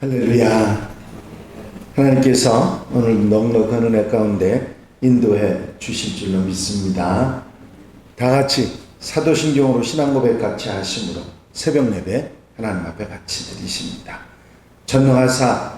할렐루야. 하나님께서 오늘 넉넉한 은혜 가운데 인도해 주실 줄로 믿습니다. 다 같이 사도신경으로 신앙 고백 같이 하심으로 새벽 예배 하나님 앞에 같이 드리십니다. 전능하사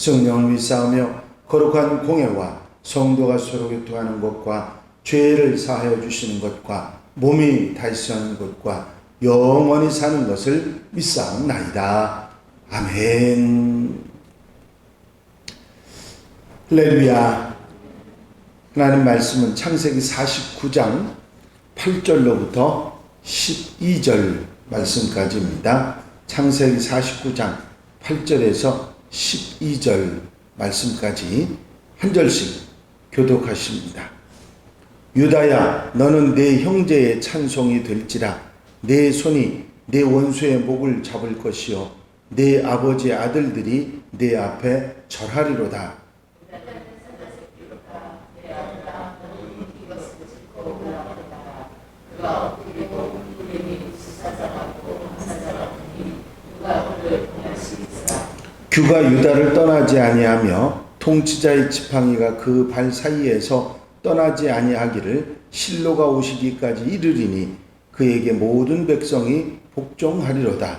성령을 믿사오며 거룩한 공예와 성도가 서로 교통하는 것과 죄를 사하여 주시는 것과 몸이 사는 것과 영원히 사는 것을 믿사옵나이다. 아멘. 할렐루야. 하나님 말씀은 창세기 49장 8절로부터 12절 말씀까지입니다. 창세기 49장 8절에서 12절 말씀까지 한 절씩 교독하십니다. 유다야 너는 내 형제의 찬송이 될지라 내 손이 내 원수의 목을 잡을 것이요 내 아버지의 아들들이 내 앞에 절하리로다. 규가 유다를 떠나지 아니하며 통치자의 지팡이가 그 발 사이에서 떠나지 아니하기를 실로가 오시기까지 이르리니 그에게 모든 백성이 복종하리로다.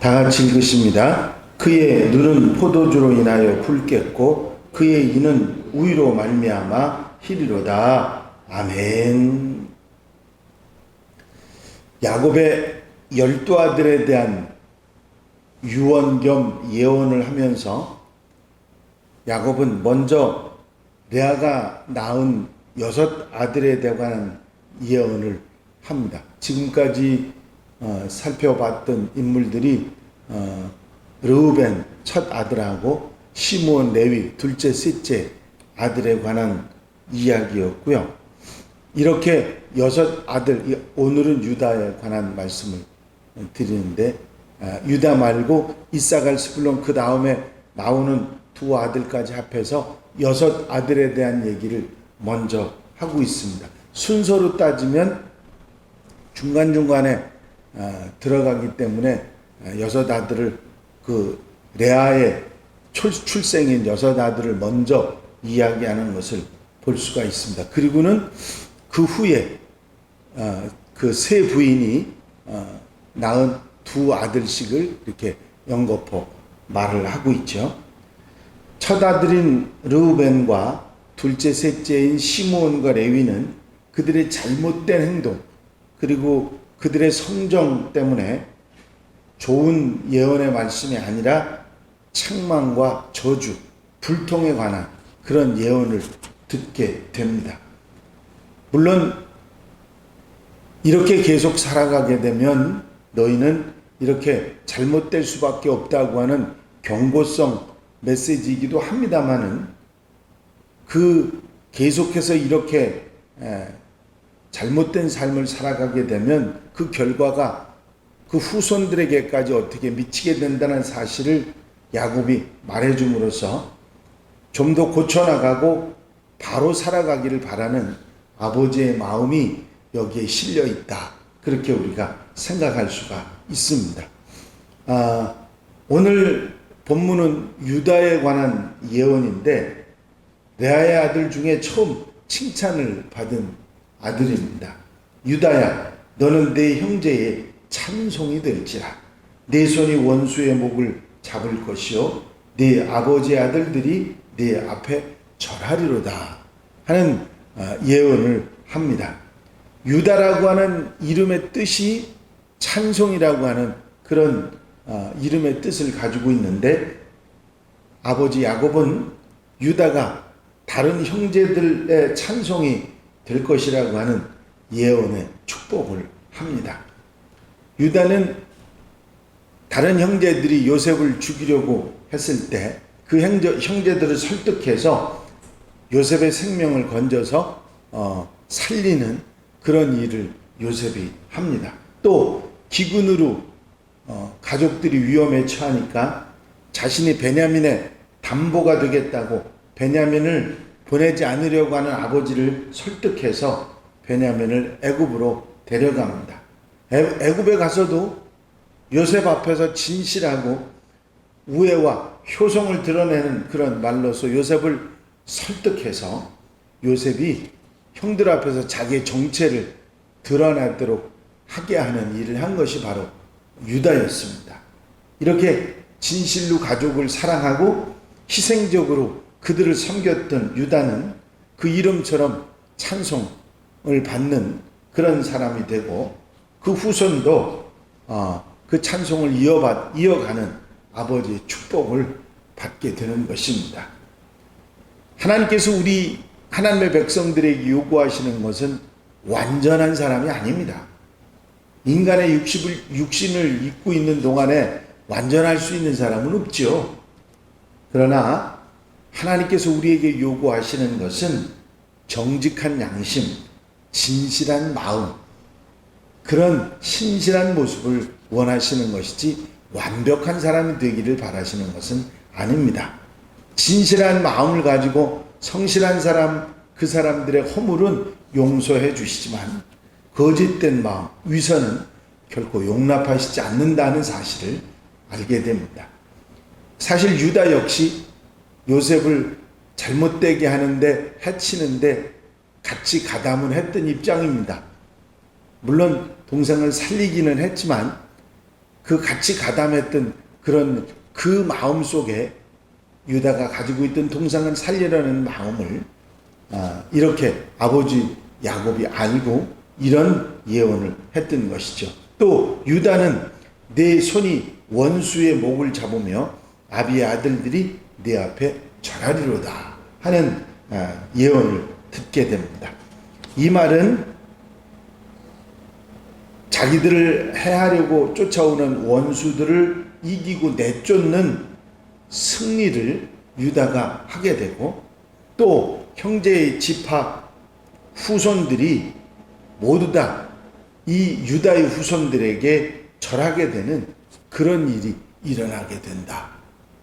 다 같이 읽으십니다. 그의 눈은 포도주로 인하여 붉겠고 그의 이는 우유로 말미암아 희리로다. 아멘. 야곱의 열두 아들에 대한 유언 겸 예언을 하면서 야곱은 먼저 레아가 낳은 여섯 아들에 대한 예언을 합니다. 지금까지 어, 살펴봤던 인물들이 어, 르우벤 첫 아들하고 시므온 레위 둘째 셋째 아들에 관한 이야기였고요. 이렇게 여섯 아들 오늘은 유다에 관한 말씀을 드리는데 아, 유다 말고 이사갈 스불론 그 다음에 나오는 두 아들까지 합해서 여섯 아들에 대한 얘기를 먼저 하고 있습니다. 순서로 따지면 중간중간에 아, 들어가기 때문에 아, 여섯 아들을 그 레아의 출, 출생인 여섯 아들을 먼저 이야기하는 것을 볼 수가 있습니다. 그리고는 그 후에 어, 그세 부인이 어, 낳은 두 아들씩을 이렇게 연거푸 말을 하고 있죠. 첫 아들인 르우벤과 둘째 셋째인 시므온과 레위는 그들의 잘못된 행동 그리고 그들의 성정 때문에 좋은 예언의 말씀이 아니라 책망과 저주, 불통에 관한 그런 예언을 듣게 됩니다. 물론 이렇게 계속 살아가게 되면 너희는 이렇게 잘못될 수밖에 없다고 하는 경고성 메시지이기도 합니다만은 그 계속해서 이렇게 잘못된 삶을 살아가게 되면 그 결과가 그 후손들에게까지 어떻게 미치게 된다는 사실을 야곱이 말해줌으로써 좀 더 고쳐나가고 바로 살아가기를 바라는 아버지의 마음이 여기에 실려 있다. 그렇게 우리가 생각할 수가 있습니다. 아, 오늘 본문은 유다에 관한 예언인데 레아의 아들 중에 처음 칭찬을 받은 아들입니다. 유다야, 너는 내 형제의 찬송이 될지라. 내 손이 원수의 목을 잡을 것이요, 내 아버지의 아들들이 내 앞에 절하리로다 하는 예언을 합니다. 유다라고 하는 이름의 뜻이 찬송이라고 하는 그런 어, 이름의 뜻을 가지고 있는데 아버지 야곱은 유다가 다른 형제들의 찬송이 될 것이라고 하는 예언의 축복을 합니다. 유다는 다른 형제들이 요셉을 죽이려고 했을 때 그 형제들을 설득해서 요셉의 생명을 건져서 어, 살리는 그런 일을 요셉이 합니다. 또 기근으로 어, 가족들이 위험에 처하니까 자신이 베냐민의 담보가 되겠다고 베냐민을 보내지 않으려고 하는 아버지를 설득해서 베냐민을 애굽으로 데려갑니다. 애, 애굽에 가서도 요셉 앞에서 진실하고 우애와 효성을 드러내는 그런 말로서 요셉을 설득해서 요셉이 형들 앞에서 자기의 정체를 드러나도록 하게 하는 일을 한 것이 바로 유다였습니다. 이렇게 진실로 가족을 사랑하고 희생적으로 그들을 섬겼던 유다는 그 이름처럼 찬송을 받는 그런 사람이 되고 그 후손도 어, 그 찬송을 이어받, 이어가는 아버지의 축복을 받게 되는 것입니다. 하나님께서 우리 하나님의 백성들에게 요구하시는 것은 완전한 사람이 아닙니다. 인간의 육신을, 육신을 입고 있는 동안에 완전할 수 있는 사람은 없죠. 그러나 하나님께서 우리에게 요구하시는 것은 정직한 양심, 진실한 마음, 그런 신실한 모습을 원하시는 것이지 완벽한 사람이 되기를 바라시는 것은 아닙니다. 진실한 마음을 가지고 성실한 사람, 그 사람들의 허물은 용서해 주시지만 거짓된 마음, 위선은 결코 용납하시지 않는다는 사실을 알게 됩니다. 사실 유다 역시 요셉을 잘못되게 하는데 해치는데 같이 가담을 했던 입장입니다. 물론 동생을 살리기는 했지만 그 같이 가담했던 그런 그 마음 속에 유다가 가지고 있던 동상을 살리려는 마음을 아, 이렇게 아버지 야곱이 알고 이런 예언을 했던 것이죠. 또 유다는 내 손이 원수의 목을 잡으며 아비의 아들들이 내 앞에 절하리로다 하는 아, 예언을 듣게 됩니다. 이 말은 자기들을 해하려고 쫓아오는 원수들을 이기고 내쫓는 승리를 유다가 하게 되고 또 형제의 집합 후손들이 모두 다 이 유다의 후손들에게 절하게 되는 그런 일이 일어나게 된다.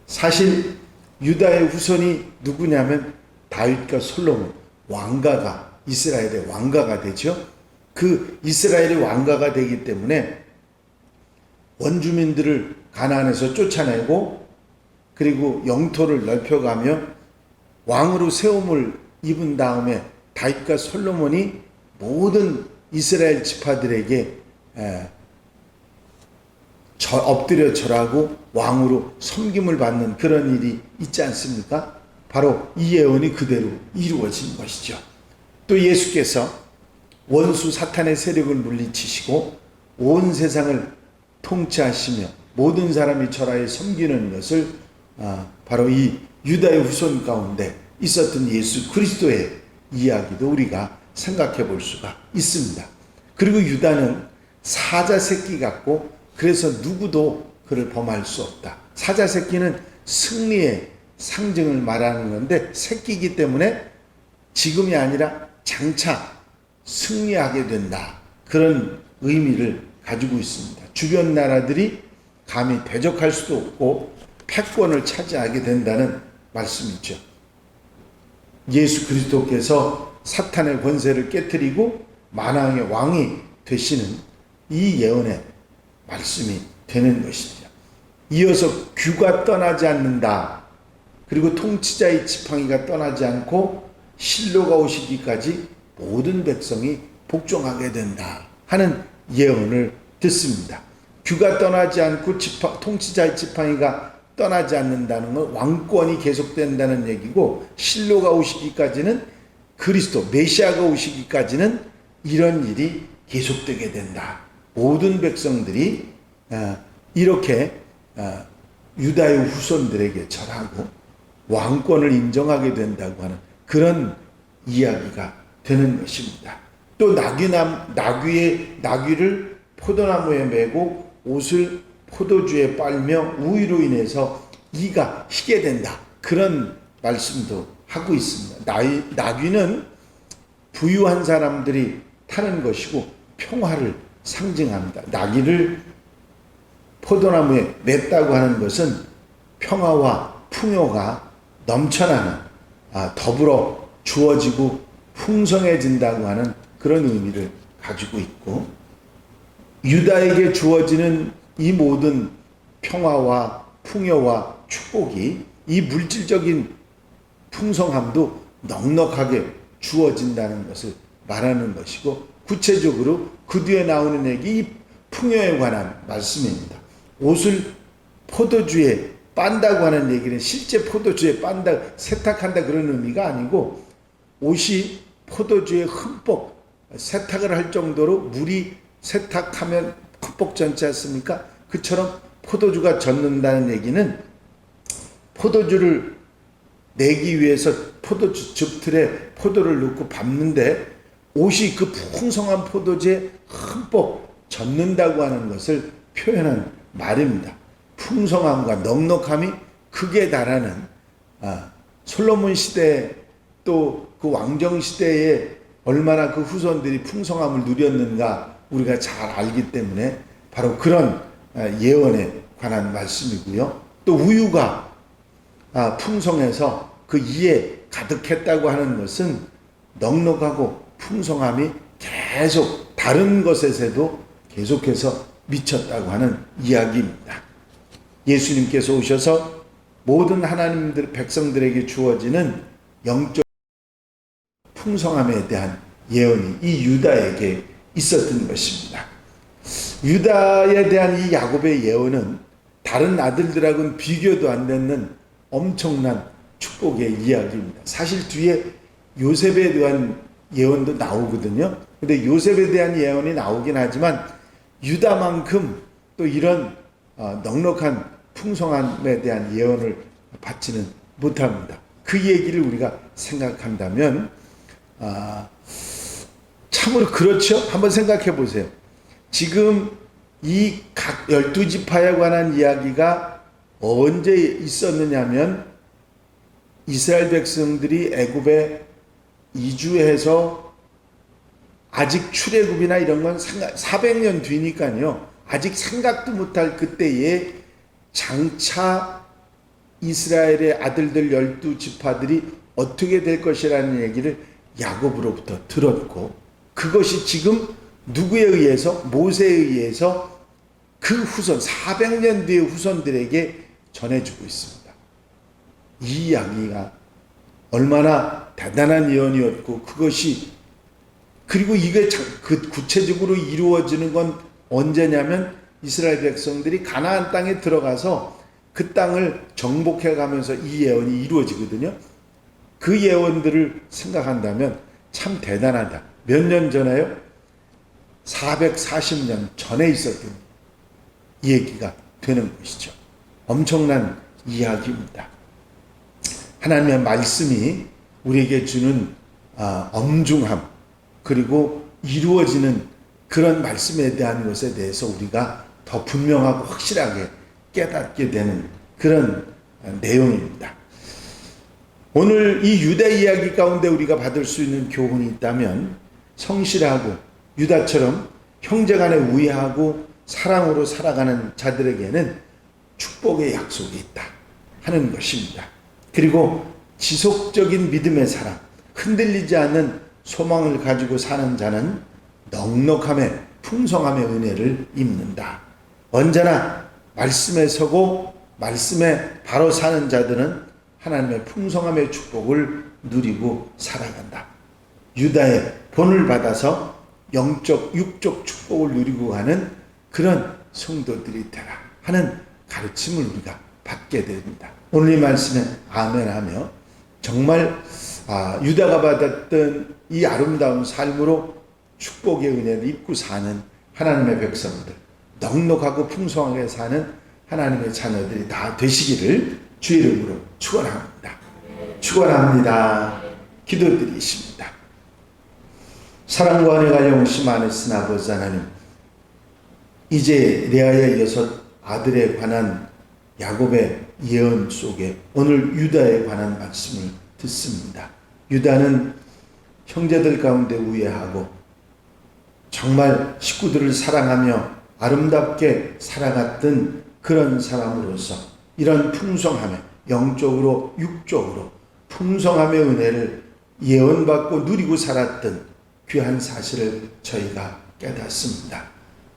사실 유다의 후손이 누구냐면 다윗과 솔로몬 왕가가 이스라엘의 왕가가 되죠. 그 이스라엘의 왕가가 되기 때문에 원주민들을 가나안에서 쫓아내고 그리고 영토를 넓혀가며 왕으로 세움을 입은 다음에 다윗과 솔로몬이 모든 이스라엘 지파들에게 엎드려 절하고 왕으로 섬김을 받는 그런 일이 있지 않습니까? 바로 이 예언이 그대로 이루어진 것이죠. 또 예수께서 원수 사탄의 세력을 물리치시고 온 세상을 통치하시며 모든 사람이 절하에 섬기는 것을 아, 바로 이 유다의 후손 가운데 있었던 예수 그리스도의 이야기도 우리가 생각해 볼 수가 있습니다. 그리고 유다는 사자 새끼 같고 그래서 누구도 그를 범할 수 없다. 사자 새끼는 승리의 상징을 말하는 건데 새끼이기 때문에 지금이 아니라 장차 승리하게 된다. 그런 의미를 가지고 있습니다. 주변 나라들이 감히 대적할 수도 없고 패권을 차지하게 된다는 말씀이죠. 예수 그리스도께서 사탄의 권세를 깨뜨리고 만왕의 왕이 되시는 이 예언의 말씀이 되는 것입니다. 이어서 귀가 떠나지 않는다. 그리고 통치자의 지팡이가 떠나지 않고 실로가 오시기까지 모든 백성이 복종하게 된다 하는 예언을 듣습니다. 귀가 떠나지 않고 지파, 통치자의 지팡이가 떠나지 않는다는 건 왕권이 계속된다는 얘기고 실로가 오시기까지는 그리스도 메시아가 오시기까지는 이런 일이 계속되게 된다. 모든 백성들이 아, 이렇게 아, 유다의 후손들에게 절하고 왕권을 인정하게 된다고 하는 그런 이야기가 되는 것입니다. 또 나귀남 나귀의 나귀를 포도나무에 메고 옷을 포도주에 빨며 우유로 인해서 이가 희게 된다. 그런 말씀도 하고 있습니다. 나귀, 나귀는 부유한 사람들이 타는 것이고 평화를 상징합니다. 나귀를 포도나무에 맸다고 하는 것은 평화와 풍요가 넘쳐나는 아, 더불어 주어지고 풍성해진다고 하는 그런 의미를 가지고 있고 유다에게 주어지는 이 모든 평화와 풍요와 축복이 이 물질적인 풍성함도 넉넉하게 주어진다는 것을 말하는 것이고 구체적으로 그 뒤에 나오는 얘기 이 풍요에 관한 말씀입니다. 옷을 포도주에 빤다고 하는 얘기는 실제 포도주에 빤다 세탁한다 그런 의미가 아니고 옷이 포도주에 흠뻑 세탁을 할 정도로 물이 세탁하면 흠뻑 젖지 않습니까? 그처럼 포도주가 젖는다는 얘기는 포도주를 내기 위해서 포도주 즙틀에 포도를 넣고 밟는데 옷이 그 풍성한 포도주에 흠뻑 젖는다고 하는 것을 표현한 말입니다. 풍성함과 넉넉함이 극에 달하는 아, 솔로몬 시대 또 그 왕정 시대에 얼마나 그 후손들이 풍성함을 누렸는가 우리가 잘 알기 때문에 바로 그런 아, 예언에 관한 말씀이고요. 또 우유가 아, 풍성해서 그 이에 가득했다고 하는 것은 넉넉하고 풍성함이 계속 다른 것에서도 계속해서 미쳤다고 하는 이야기입니다. 예수님께서 오셔서 모든 하나님들 백성들에게 주어지는 영적 풍성함에 대한 예언이 이 유다에게 있었던 것입니다. 유다에 대한 이 야곱의 예언은 다른 아들들하고는 비교도 안 되는 엄청난 축복의 이야기입니다. 사실 뒤에 요셉에 대한 예언도 나오거든요. 근데 요셉에 대한 예언이 나오긴 하지만 유다만큼 또 이런 어, 넉넉한 풍성함에 대한 예언을 받지는 못합니다. 그 얘기를 우리가 생각한다면 아, 참으로 그렇죠. 한번 생각해 보세요. 지금 이각 열두 지파에 관한 이야기가 언제 있었느냐면 이스라엘 백성들이 애굽에 이주해서 아직 출애굽이나 이런 건 400년 뒤니까요. 아직 생각도 못할 그때에 장차 이스라엘의 아들들 열두 지파들이 어떻게 될 것이라는 얘기를 야곱으로부터 들었고 그것이 지금 누구에 의해서 모세에 의해서 그 후손 400년 뒤의 후손들에게 전해주고 있습니다. 이 이야기가 얼마나 대단한 예언이었고 그것이 그리고 이게 그 구체적으로 이루어지는 건 언제냐면 이스라엘 백성들이 가나안 땅에 들어가서 그 땅을 정복해 가면서 이 예언이 이루어지거든요. 그 예언들을 생각한다면 참 대단하다. 몇 년 전에요? 440년 전에 있었던 얘기가 되는 것이죠. 엄청난 이야기입니다. 하나님의 말씀이 우리에게 주는 아, 엄중함 그리고 이루어지는 그런 말씀에 대한 것에 대해서 우리가 더 분명하고 확실하게 깨닫게 되는 그런 내용입니다. 오늘 이 유다 이야기 가운데 우리가 받을 수 있는 교훈이 있다면 성실하고 유다처럼 형제 간에 우애하고 사랑으로 살아가는 자들에게는 축복의 약속이 있다 하는 것입니다. 그리고 지속적인 믿음의 사랑, 흔들리지 않는 소망을 가지고 사는 자는 넉넉함의 풍성함의 은혜를 입는다. 언제나 말씀에 서고 말씀에 바로 사는 자들은 하나님의 풍성함의 축복을 누리고 살아간다. 유다의 본을 받아서 영적, 육적 축복을 누리고 가는 그런 성도들이 되라 하는 가르침을 우리가 받게 됩니다. 오늘 이 말씀에 아멘하며 정말 아, 유다가 받았던 이 아름다운 삶으로 축복의 은혜를 입고 사는 하나님의 백성들, 넉넉하고 풍성하게 사는 하나님의 자녀들이 다 되시기를 주 이름으로 축원합니다. 축원합니다. 기도드리십니다. 사랑과 은혜가 영심 안으신 아버지 하나님, 이제 레아에 이어서 아들에 관한 야곱의 예언 속에 오늘 유다에 관한 말씀을 듣습니다. 유다는 형제들 가운데 우애하고 정말 식구들을 사랑하며 아름답게 살아갔던 그런 사람으로서 이런 풍성함에 영적으로 육적으로 풍성함의 은혜를 예언받고 누리고 살았던 귀한 사실을 저희가 깨닫습니다.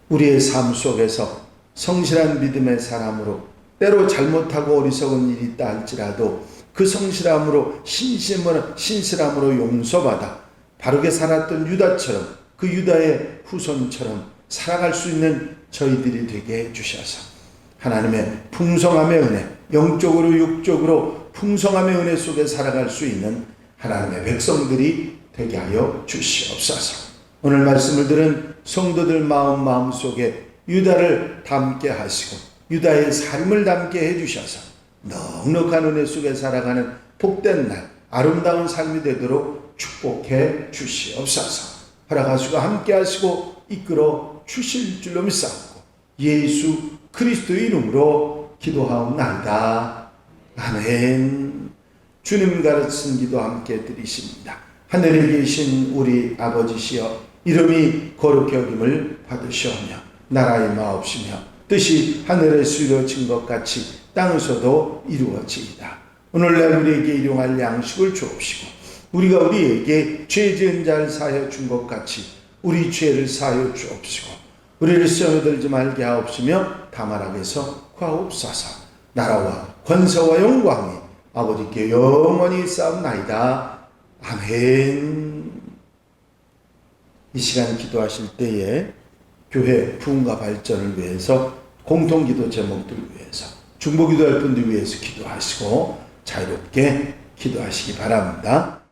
우리의 삶 속에서 성실한 믿음의 사람으로 때로 잘못하고 어리석은 일이 있다 할지라도 그 성실함으로 신심을 신실함으로 용서받아 바르게 살았던 유다처럼 그 유다의 후손처럼 살아갈 수 있는 저희들이 되게 해 주셔서 하나님의 풍성함의 은혜, 영적으로 육적으로 풍성함의 은혜 속에 살아갈 수 있는 하나님의 백성들이 되게 하여 주시옵소서. 오늘 말씀을 들은 성도들 마음 마음 속에 유다를 담게 하시고 유다의 삶을 담게 해 주셔서 넉넉한 은혜 속에 살아가는 복된 날, 아름다운 삶이 되도록 축복해 주시옵소서. 허락하시고 함께 하시고 이끌어 주실 줄로 믿사옵고 예수 그리스도의 이름으로 기도하옵나이다. 아멘. 주님 가르친 기도 함께 드리십니다. 하늘에 계신 우리 아버지시여 이름이 거룩히 여김을 받으시오며 나라의 마옵시며 뜻이 하늘에서 이루어진 것 같이 땅에서도 이루어지이다. 오늘날 우리에게 일용할 양식을 주옵시고 우리가 우리에게 죄 지은 자를 사하여 준 것 같이 우리 죄를 사하여 주옵시고 우리를 시험에 들지 말게 하옵시며 다만 악에서 구하옵소서 나라와 권세와 영광이 아버지께 영원히 싸움나이다. 아멘. 이 시간 기도하실 때에 교회 부흥과 발전을 위해서 공통기도 제목들 위해서 중보기도할 분들 위해서 기도하시고 자유롭게 기도하시기 바랍니다.